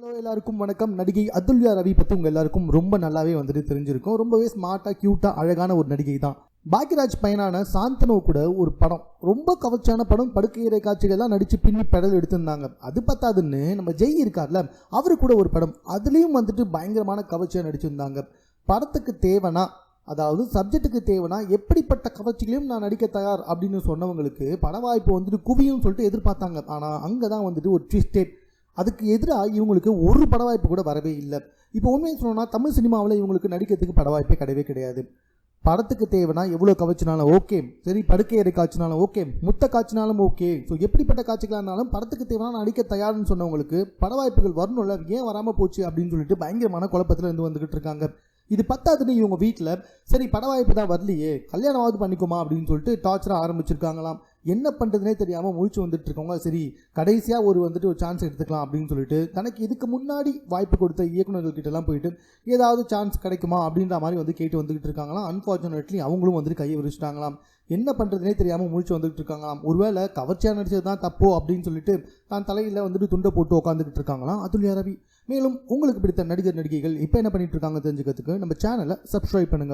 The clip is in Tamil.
ஹலோ எல்லாருக்கும் வணக்கம். நடிகை அதுல்யா ரவி பற்றி உங்கள் எல்லாருக்கும் ரொம்ப நல்லாவே வந்துட்டு தெரிஞ்சிருக்கும். ரொம்பவே ஸ்மார்ட்டாக க்யூட்டாக அழகான ஒரு நடிகை தான். பாக்யராஜ் பையனான சாந்தனு கூட ஒரு படம் ரொம்ப கவர்ச்சியான படம் படுக்கையறை காட்சிகள்லாம் நடித்து பின்னி பெடல் எடுத்திருந்தாங்க. அது பத்தாதுன்னு நம்ம ஜெய் இருக்கார்ல அவரு கூட ஒரு படம் அதுலேயும் வந்துட்டு பயங்கரமான கவர்ச்சியாக நடிச்சிருந்தாங்க. படத்துக்கு தேவைனா அதாவது சப்ஜெக்ட்டுக்கு தேவைனா எப்படிப்பட்ட கவர்ச்சிகளையும் நான் நடிக்க தயார் அப்படின்னு சொன்னவங்களுக்கு பட வாய்ப்பு வந்துட்டு குவியும் சொல்லிட்டு எதிர்பார்த்தாங்க. ஆனால் அங்கே தான் வந்துட்டு ஒரு ட்விஸ்டேட் அதுக்கு எதிராக இவங்களுக்கு ஒரு பட வாய்ப்பு கூட வரவே இல்லை. இப்போ உண்மையை சொல்லணும்னா தமிழ் சினிமாவில் இவங்களுக்கு நடிக்கிறதுக்கு பட வாய்ப்பே கிடையவே கிடையாது. படத்துக்கு தேவைன்னா எவ்வளோ கவச்சினாலும் ஓகே. சரி படுக்கை அறை காய்ச்சினாலும் ஓகே. முட்டை காய்ச்சினாலும் ஓகே. ஸோ எப்படிப்பட்ட காட்சிகளாக இருந்தாலும் படத்துக்கு தேவைன்னா நடிக்க தயார்னு சொன்னவங்களுக்கு பட வாய்ப்புகள் வரணும்ல. ஏன் வராமல் போச்சு அப்படின்னு சொல்லிட்டு பயங்கரமான குழப்பத்தில் இருந்து வந்துகிட்டு இருக்காங்க. இது பத்தாதுன்னு இவங்க வீட்டில் சரி பட வாய்ப்பு தான் வரலையே. கல்யாணமாவது பண்ணிக்குமா அப்படின்னு சொல்லிட்டு டார்ச்சராக ஆரம்பிச்சிருக்காங்களாம். என்ன பண்ணுறதுனே தெரியாமல் முழிச்சு வந்துட்டு இருக்கவங்க சரி கடைசியாக ஒரு வந்துட்டு ஒரு சான்ஸ் எடுத்துக்கலாம் அப்படின்னு சொல்லிட்டு தனக்கு இதுக்கு முன்னாடி வாய்ப்பு கொடுத்த இயக்குநர்கள் கிட்டலாம் போயிட்டு ஏதாவது சான்ஸ் கிடைக்குமா அப்படின்ற மாதிரி வந்து கேட்டு வந்துகிட்டு இருக்காங்களாம். அன்ஃபார்ச்சுனேட்லி அவங்களும் வந்துட்டு கையை விரிச்சிட்டாங்களாம். என்ன பண்ணுறதுனே தெரியாமல் முழிச்சு வந்துகிட்டு இருக்காங்களாம். ஒருவேளை கவர்ச்சியாக நடிச்சது தான் தப்போ அப்படின்னு சொல்லிட்டு தான் தலையில் வந்துட்டு துண்டை போட்டு உட்காந்துக்கிட்டு இருக்காங்களாம் அதுல்யா ரவி. மேலும் உங்களுக்கு பிடித்த நடிகர் நடிகைகள் இப்போ என்ன பண்ணிட்டு இருக்காங்க தெரிஞ்சுக்கிறதுக்கு நம்ம சேனலை சப்ஸ்கிரைப் பண்ணுங்கள்